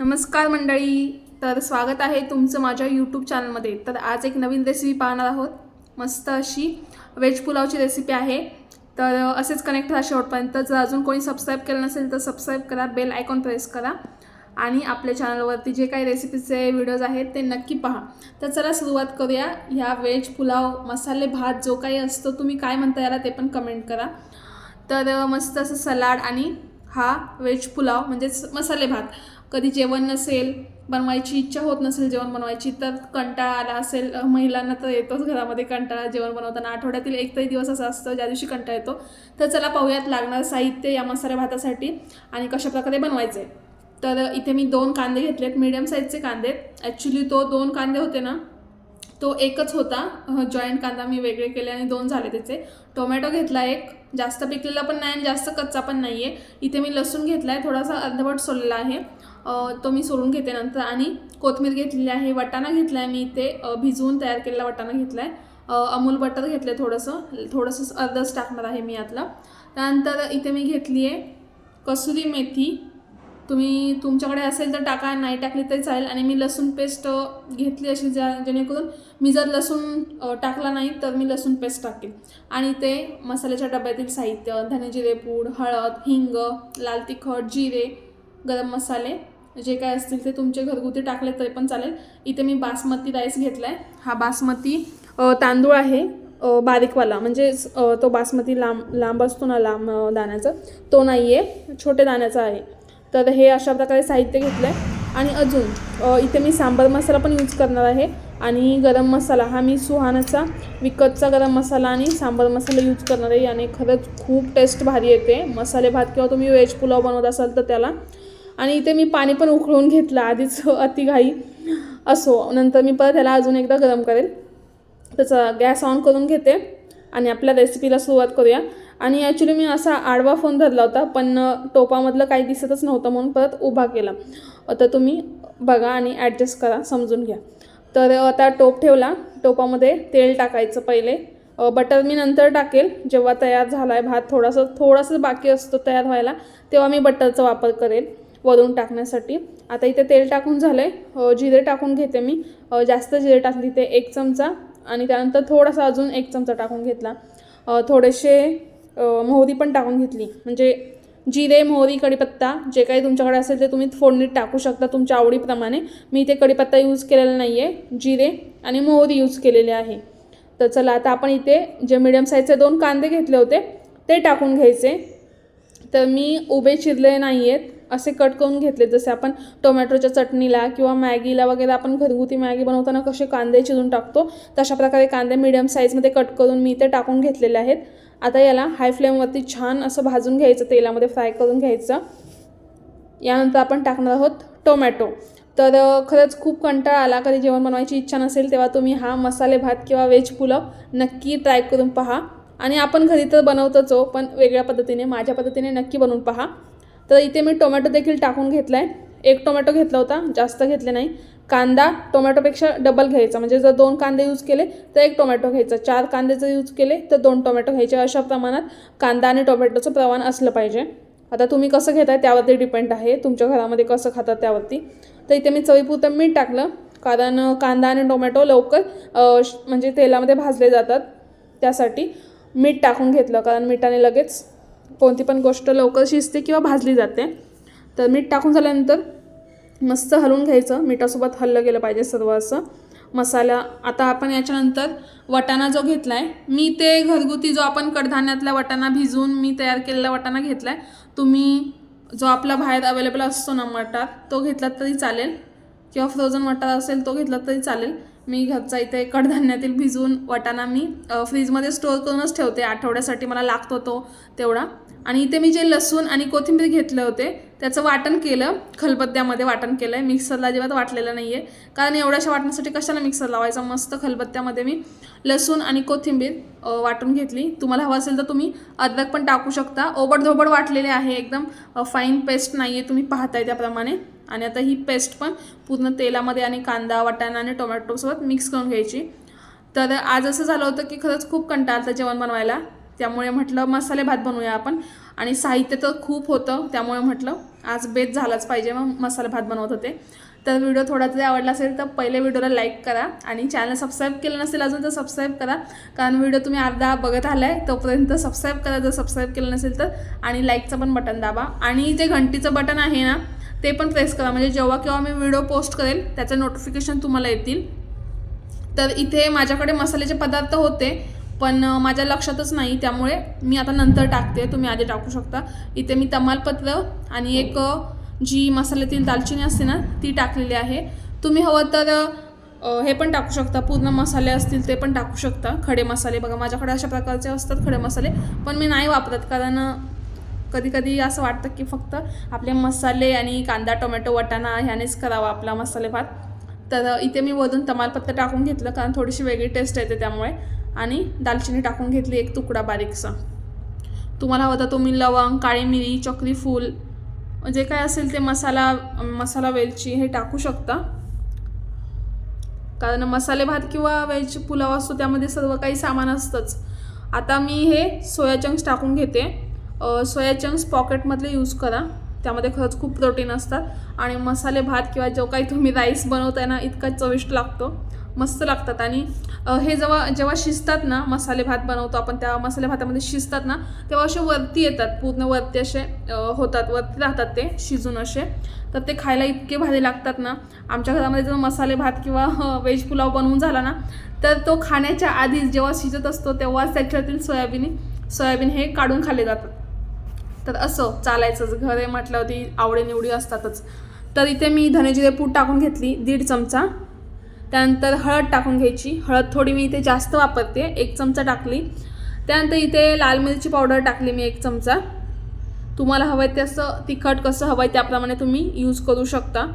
नमस्कार मंडळी तर स्वागत आहे तुमचं माझ्या यूट्यूब चॅनलमध्ये तर आज एक नवीन रेसिपी पाहणार आहोत. मस्त अशी व्हेज पुलावची रेसिपी आहे. तर असेच कनेक्ट राहा शेवटपर्यंत. जर अजून कोणी सबस्क्राईब केलं नसेल तर सबस्क्राईब करा बेल आयकॉन प्रेस करा. आणि आपल्या चॅनलवरती जे काही रेसिपीचे व्हिडिओज आहेत ते नक्की पहा. तर चला सुरुवात करूया. ह्या व्हेज पुलाव मसाले भात जो काही असतो तुम्ही काय म्हणता याला ते पण कमेंट करा. तर मस्त असं सलाड आणि हा व्हेज पुलाव म्हणजेच मसाले भात. कधी जेवण नसेल बनवायची इच्छा होत नसेल जेवण बनवायची तर कंटाळा आला असेल. महिलांना तर येतोच घरामध्ये कंटाळा जेवण बनवताना. आठवड्यातील एक तरी दिवस असा असतो ज्या दिवशी कंटाळा येतो. तर चला पाहूयात लागणारं साहित्य या मसाल्या भातासाठी आणि कशाप्रकारे बनवायचे. तर इथे मी दोन कांदे घेतलेत मीडियम साईजचे कांदे. ॲक्च्युली तो दोन कांदे होते ना तो एकच होता. जॉईंट कांदा मी वेगळे केले आणि दोन झाले त्याचे. टोमॅटो घेतला एक जास्त पिकलेला पण नाही आणि जास्त कच्चा पण नाही आहे इथे मी लसूण घेतला आहे थोडासा अर्धवट सोललेला आहे. तो मी सोडून घेते नंतर. आणि कोथमीर घेतलेली आहे वटाणा घेतला आहे मी इथे. भिजवून तयार केलेला वटाणा घेतला आहे अमूल बटर घेतलं आहे थोडंसं थोडंसं अर्धच टाकणार आहे मी यातलं. त्यानंतर इथे मी घेतली आहे कसुरी मेथी. तुम्ही तुमच्याकडे असेल तर टाका नाही टाकली तरी चालेल. आणि मी लसूण पेस्ट घेतली अशी ज्या जेणेकरून मी जर लसूण टाकला नाही तर मी लसूण पेस्ट टाकेल आणि ते मसाल्याच्या डब्यातील साहित्य धने जिरे पूड हळद हिंग लाल तिखट जिरे गरम मसाले जे काय असतील ते तुमचे घरगुती टाकले तरी पण चालेल. इथे मी बासमती राईस घेतला आहे हा बासमती तांदूळ आहे बारीकवाला. म्हणजे तो बासमती लांब लांब असतो ना लांब दाण्याचा तो नाही आहे छोटे दाण्याचा आहे. तर हे अशा प्रकारे साहित्य घेतलं आहे आणि अजून इथे मी सांबार मसाला पण यूज करणार आहे. आणि गरम मसाला हा मी सुहानाचा विकतचा गरम मसाला आणि सांबार मसाला यूज करणार आहे. याने खरंच खूप टेस्ट भारी येते. मसाले भात किंवा तुम्ही व्हेज पुलाव बनवत असाल तर त्याला आणि इथे मी पाणी पण उकळून घेतलं आधीच अतिघाई असो. नंतर मी परत ह्याला अजून एकदा गरम करेल. त्याचा गॅस ऑन करून घेते आणि आपल्या रेसिपीला सुरुवात करूया. आणि ॲक्च्युली मी असा आडवा फोन धरला होता पण टोपामधलं काही दिसतच नव्हतं म्हणून परत उभा केला. तर तुम्ही बघा आणि ॲडजस्ट करा समजून घ्या. तर आता टोप ठेवला. टोपामध्ये तेल टाकायचं पहिले. बटर मी नंतर टाकेल. जेव्हा तयार झाला आहे भात थोडासा थोडासा बाकी असतो तयार व्हायला तेव्हा मी बटरचा वापर करेल. वरून टाकण्यासाठी. आता इथे तेल टाकून झालं आहे जिरे टाकून घेते मी. जास्त जिरे टाकली ते एक चमचा. आणि त्यानंतर थोडासा अजून एक चमचा टाकून घेतला. थोडेसे मोहरी पण टाकून घेतली. म्हणजे जिरे मोहरी कढीपत्ता जे काही तुमच्याकडे असेल ते तुम्ही फोडणीत टाकू शकता तुमच्या आवडीप्रमाणे. मी इथे कढीपत्ता यूज केलेला नाही आहे जिरे आणि मोहरी यूज केलेले आहे. तर चला आता आपण इथे जे मिडियम साईजचे दोन कांदे घेतले होते ते टाकून घ्यायचे. तर मी उभे चिरले नाही आहेत असे कट करून घेतले जसे आपण टोमॅटोच्या चटणीला किंवा मॅगीला वगैरे आपण घरगुती मॅगी बनवताना कसे कांदे चिरून टाकतो तशा प्रकारे कांदे मिडियम साईजमध्ये कट करून मी ते टाकून घेतलेले आहेत. आता याला हाय फ्लेमवरती छान असं भाजून घ्यायचं तेलामध्ये फ्राय करून घ्यायचं. यानंतर आपण टाकणार आहोत टोमॅटो. तर खरंच खूप कंटाळा आला कधी जेवण बनवायची इच्छा नसेल तेव्हा तुम्ही हा मसाले भात किंवा व्हेज पुलाव नक्की ट्राय करून पहा. आणि आपण घरी तर बनवतोच हो पण वेगळ्या पद्धतीने माझ्या पद्धतीने नक्की बनवून पहा. तर इथे मी टोमॅटो देखील टाकून घेतला आहे एक टोमॅटो घेतला होता जास्त घेतले नाही. कांदा टोमॅटोपेक्षा डबल घ्यायचा. म्हणजे जर दोन कांदे यूज केले तर एक टोमॅटो घ्यायचा. चार कांदे जर यूज केले तर दोन टोमॅटो घ्यायचे. अशा प्रमाणात कांदा आणि टोमॅटोचं प्रमाण असलं पाहिजे. आता तुम्ही कसं घेताय त्यावरती डिपेंड आहे. तुमच्या घरामध्ये कसं खातात त्यावरती. तर इथे मी चवीपुरतं मीठ टाकलं. कारण कांदा आणि टोमॅटो लवकर म्हणजे तेलामध्ये भाजले जातात. त्यासाठी मीठ टाकून घेतलं. कारण मिठाने लगेच कोणती पण गोष्ट लवकर शिजते किंवा भाजली जाते. तर मीठ टाकून झाल्यानंतर मस्त हलवून घ्यायचं. मिठासोबत हललं गेलं पाहिजे सर्व असं. मसाला आता आपण याच्यानंतर वटाणा जो घेतला आहे मी ते घरगुती जो आपण कडधान्यातला वटाणा भिजवून मी तयार केलेला वटाणा घेतला आहे तुम्ही जो आपला बाहेर अवेलेबल असतो ना मटार तो घेतला तरी चालेल. किंवा फ्रोझन मटार असेल तो घेतला तरी चालेल. मी घरचा इथे कडधान्यातील भिजवून वाटाणा मी फ्रीजमध्ये स्टोअर करूनच ठेवते. आठवड्यासाठी मला लागतो तो तेवढा. आणि इथे मी जे लसूण आणि कोथिंबीर घेतले होते त्याचं वाटण केलं खलबत्त्यामध्ये वाटण केलं आहे मिक्सरला अजिबात वाटलेलं नाही आहे कारण एवढ्याशा वाटण्यासाठी कशाला मिक्सर लावायचा? मस्त खलबत्त्यामध्ये मी लसूण आणि कोथिंबीर वाटून घेतली. तुम्हाला हवं असेल तर तुम्ही अद्रक पण टाकू शकता. ओबडधोबड वाटलेले आहे एकदम. फाईन पेस्ट नाही आहे तुम्ही पाहताय त्याप्रमाणे. आणि आता ही पेस्ट पण पूर्ण तेलामध्ये आणि कांदा वाटाणा आणि टोमॅटोसोबत मिक्स करून घ्यायची. तर आज असं झालं होतं की खरंच खूप कंटाळा जेवण बनवायला. त्यामुळे म्हटलं मसाले भात बनवूया आपण. आणि साहित्य तर खूप होतं त्यामुळे म्हटलं आज बेत झालाच पाहिजे मग मसाला भात बनवत होते. तर व्हिडिओ थोडा जरी आवडला असेल तर पहिले व्हिडिओला लाईक करा आणि चॅनल सबस्क्राईब केलं नसेल अजून तर सबस्क्राईब करा. कारण व्हिडिओ तुम्ही अर्धा बघत आलाय तोपर्यंत सबस्क्राईब करा. जर सबस्क्राईब केलं नसेल तर आणि लाईकचं पण बटन दाबा. आणि जे घंटीचं बटन आहे ना ते पण प्रेस करा. म्हणजे जेव्हा केव्हा मी व्हिडिओ पोस्ट करेल त्याचं नोटिफिकेशन तुम्हाला येतील. तर इथे माझ्याकडे मसाल्याचे पदार्थ होते. पण माझ्या लक्षातच नाही त्यामुळे मी आता नंतर टाकते. तुम्ही आधी टाकू शकता. इथे मी तमालपत्र आणि एक जी मसाल्यातील दालचिनी असते ना ती टाकलेली आहे. तुम्ही हवं तर हे पण टाकू शकता. पूर्ण मसाले असतील ते पण टाकू शकता. खडे मसाले बघा माझ्याकडे अशा प्रकारचे असतात खडे मसाले पण मी नाही वापरत. कारण कधी कधी असं वाटतं की फक्त आपले मसाले आणि कांदा टोमॅटो वटाणा ह्यानेच करावा आपला मसाले भात तर इथे मी वरून तमालपत्र टाकून घेतलं. कारण थोडीशी वेगळी टेस्ट येते त्यामुळे. आणि दालचिनी टाकून घेतली एक तुकडा बारीकसा. तुम्हाला हवं तर तुम्ही लवंग काळी मिरी चक्री फूल जे काय असेल ते मसाला मसाला वेलची हे टाकू शकता. कारण मसाले भात किंवा वेज पुलाव असतो त्यामध्ये सर्व काही सामान असतंच. आता मी हे सोया चंक्स टाकून घेते. सोया चंक्स पॉकेटमधले यूज करा. त्यामध्ये खरंच खूप प्रोटीन असतात. आणि मसाले भात किंवा जो काही तुम्ही राईस बनवताय ना इतका चविष्ट लागतो. मस्त लागतात. आणि हे जेव्हा जेव्हा शिजतात ना मसाले भात बनवतो आपण त्या मसाले भातामध्ये शिजतात ना तेव्हा असे वरती येतात. पूर्ण वरती असे होतात. वरती राहतात ते शिजून असे. तर ते खायला इतके भारी लागतात ना. आमच्या घरामध्ये जर मसाले भात किंवा व्हेज पुलाव बनवून झाला ना तर तो खाण्याच्या आधीच जेव्हा शिजत असतो तेव्हाच त्याच्यातील सोयाबीन सोयाबीन हे काढून खाल्ले जातात. तर असं चालायचंच. घर आहे म्हटल्यावरती आवडीनिवडी असतातच. तर इथे मी धनेजिरे पूड टाकून घेतली दीड चमचा. त्यानंतर हळद टाकून घ्यायची. हळद थोडी मी इथे जास्त वापरते. एक चमचा टाकली. त्यानंतर इथे लाल मिरची पावडर टाकली मी एक चमचा. तुम्हाला हवं आहे तसं तिखट कसं हवं आहे त्याप्रमाणे तुम्ही यूज करू शकता.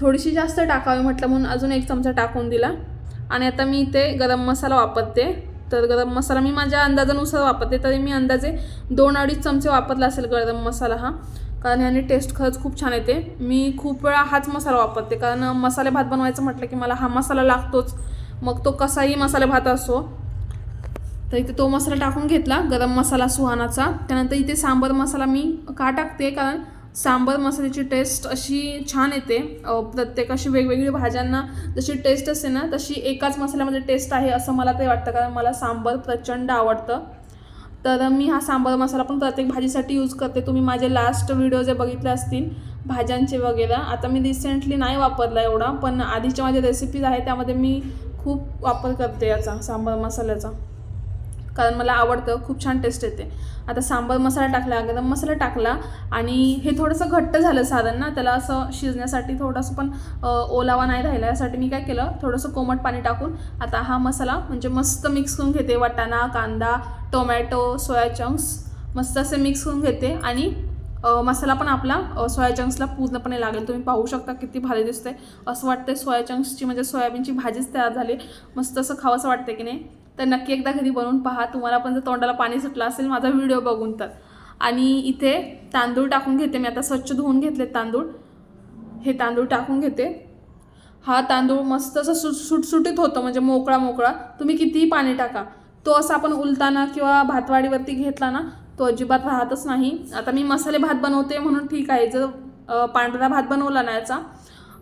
थोडीशी जास्त टाकावी म्हटलं म्हणून अजून एक चमचा टाकून दिला. आणि आता मी इथे गरम मसाला वापरते. तर गरम मसाला मी माझ्या अंदाजानुसार वापरते. तरी मी अंदाजे दोन अडीच चमचे वापरला असेल गरम मसाला हा. कारण ह्याने टेस्ट खरंच खूप छान येते. मी खूप वेळा हाच मसाला वापरते. कारण मसाले भात बनवायचं म्हटलं की मला हा मसाला लागतोच. मग तो कसाही मसाले भात असो तर इथे तो मसाला टाकून घेतला गरम मसाला सुहानाचा. त्यानंतर इथे सांबर मसाला मी का टाकते? कारण सांबर मसाल्याची टेस्ट अशी छान येते. प्रत्येक अशी वेगवेगळी भाज्यांना जशी टेस्ट असते ना तशी एकाच मसाल्यामध्ये टेस्ट आहे असं मला ते वाटतं. कारण मला सांबर प्रचंड आवडतं. तर मी हा सांबार मसाला पण प्रत्येक भाजीसाठी यूज करते. तुम्ही माझे लास्ट व्हिडिओ जे बघितले असतील भाज्यांचे वगैरे आता मी रिसेंटली नाही वापरला एवढा पण आधीच्या माझ्या रेसिपीज आहेत त्यामध्ये मी खूप वापर करते याचा सांबर मसाल्याचा. कारण मला आवडतं खूप छान टेस्ट येते. आता सांबार मसाला टाकला गरम मसाला टाकला आणि हे थोडंसं घट्ट झालं साधन ना त्याला असं शिजण्यासाठी थोडंसं पण ओलावा नाही राहिला यासाठी मी काय केलं थोडंसं कोमट पाणी टाकून आता हा मसाला म्हणजे मस्त मिक्स करून घेते. वाटाणा कांदा टोमॅटो सोया चंक्स मस्त असे मिक्स करून घेते. आणि मसाला पण आपला सोया चंक्सला पूर्णपणे लागेल. तुम्ही पाहू शकता किती भारी दिसते असं वाटतं सोया चंक्सची म्हणजे सोयाबीनची भाजीच तयार झाली. मस्त असं खावंसं वाटतं की नाही. तर नक्की एकदा घरी बनवून पहा. तुम्हाला पण जर तोंडाला पाणी सुटलं असेल माझा व्हिडिओ बघून तर. आणि इथे तांदूळ टाकून घेते मी. आता स्वच्छ धुवून घेतले तांदूळ. हे तांदूळ टाकून घेते. हा तांदूळ मस्त असं सुट सुटसुटीत होतं. म्हणजे मोकळा मोकळा तुम्ही कितीही पाणी टाका. तो असा आपण उलताना किंवा भातवाडीवरती घेतला ना तो अजिबात राहतच नाही. आता मी मसाले भात बनवते म्हणून ठीक आहे. जर पांढरा भात बनवला ना याचा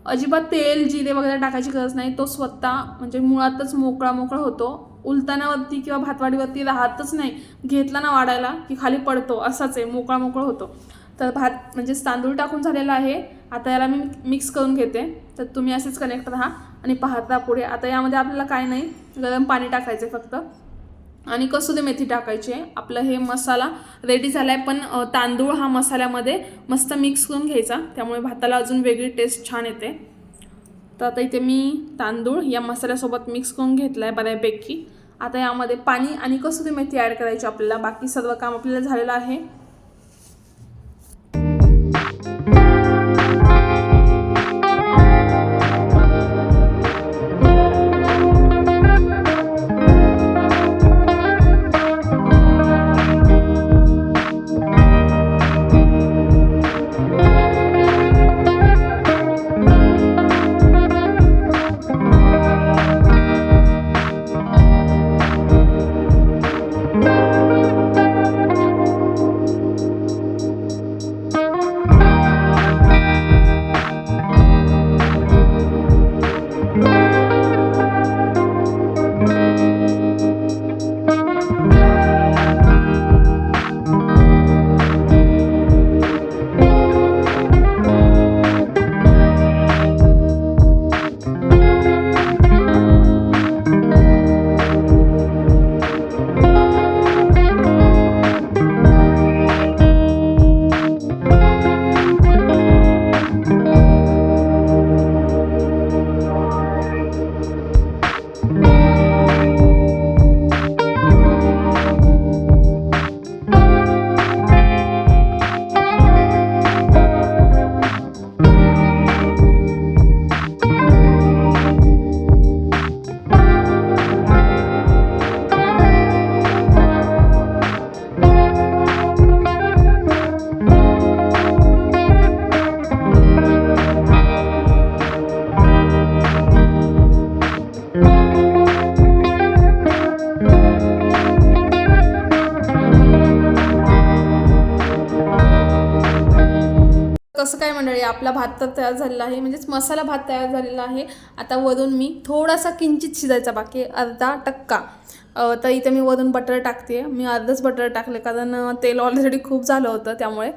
अजिबात तेल जिरे वगैरे टाकायची गरज नाही. तो स्वतः म्हणजे मुळातच मोकळा मोकळा होतो. उलतानावरती किंवा भातवाडीवरती राहतच नाही. घेतला ना वाढायला की खाली पडतो. असाच आहे. मोकळा मोकळा होतो. तर भात म्हणजे तांदूळ टाकून झालेला आहे. आता याला मी मिक्स करून घेते. तर तुम्ही असेच कनेक्ट राहा आणि पाहता पुढे. आता यामध्ये आपल्याला काय नाही. गरम पाणी टाकायचं फक्त. आणि कसुरी मेथी टाकायची आहे. आपलं हे मसाला रेडी झाला आहे पण तांदूळ हा मसाल्यामध्ये मस्त मिक्स करून घ्यायचा. त्यामुळे भाताला अजून वेगळी टेस्ट छान येते. तर आता इथे मी तांदूळ या मसाल्यासोबत मिक्स करून घेतला आहे बऱ्यापैकी. आता यामध्ये पाणी आणि कसुरी मेथी ॲड करायची आपल्याला? बाकी सर्व काम आपल्याला झालेलं आहे. भात तर तयार झालेला आहे. म्हणजेच मसाला भात तयार झालेला आहे. आता वरून मी थोडासा किंचित शिजायचा बाकी अर्धा टक्का. तर इथे मी वरून बटर टाकते. मी अर्धच बटर टाकले कारण तेल ऑलरेडी खूप झालं होतं त्यामुळे.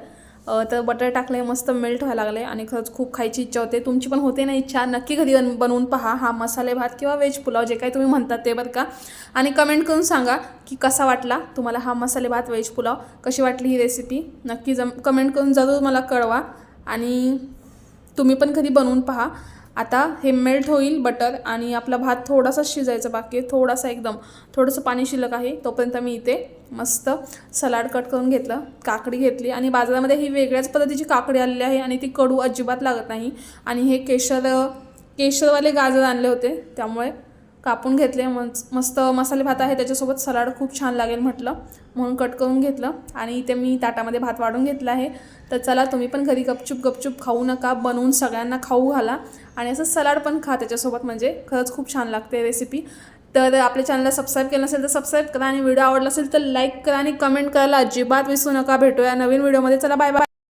तर बटर टाकले मस्त मेल्ट व्हायला लागले आणि खरंच खूप खायची इच्छा होते. तुमची पण होते ना इच्छा? नक्की घरी बन बनवून पहा. हा मसाले भात किंवा व्हेज पुलाव जे काही तुम्ही म्हणतात ते बरं का? आणि कमेंट करून सांगा की कसा वाटला तुम्हाला हा मसाले भात व्हेज पुलाव? कशी वाटली ही रेसिपी नक्की जम कमेंट करून जरूर मला कळवा. आणि तुम्ही पण कधी बनवून पहा. आता हे मेल्ट होईल बटर आणि आपला भात थोडासा शिजायचा बाकी आहे. थोडासा एकदम थोडंसं पाणी शिल्लक आहे. तोपर्यंत मी इथे मस्त सलाड कट करून घेतलं काकडी घेतली आणि बाजारामध्ये ही वेगळ्याच पद्धतीची काकडी आलेली आहे आणि ती कडू अजिबात लागत नाही. आणि हे केशर केशरवाले गाजर आणले होते. त्यामुळे कापून घेतले मस्त मसाले भात आहे त्याच्यासोबत सलाड खूप छान लागेल म्हटलं. म्हणून कट करून घेतलं आणि इथे मी ताटामध्ये भात वाढून घेतला आहे. तर चला तुम्ही पण घरी गपचूप गपचूप खाऊ नका बनवून सगळ्यांना खाऊ घाला आणि असं सलाड पण खा त्याच्यासोबत म्हणजे खरंच खूप छान लागते रेसिपी तर आपल्या चॅनलला सबस्क्राईब केलं नसेल तर सबस्क्राईब करा आणि व्हिडिओ आवडला असेल तर लाईक करा आणि कमेंट करायला अजिबात विसरू नका. भेटूया नवीन व्हिडिओमध्ये चला बाय बाय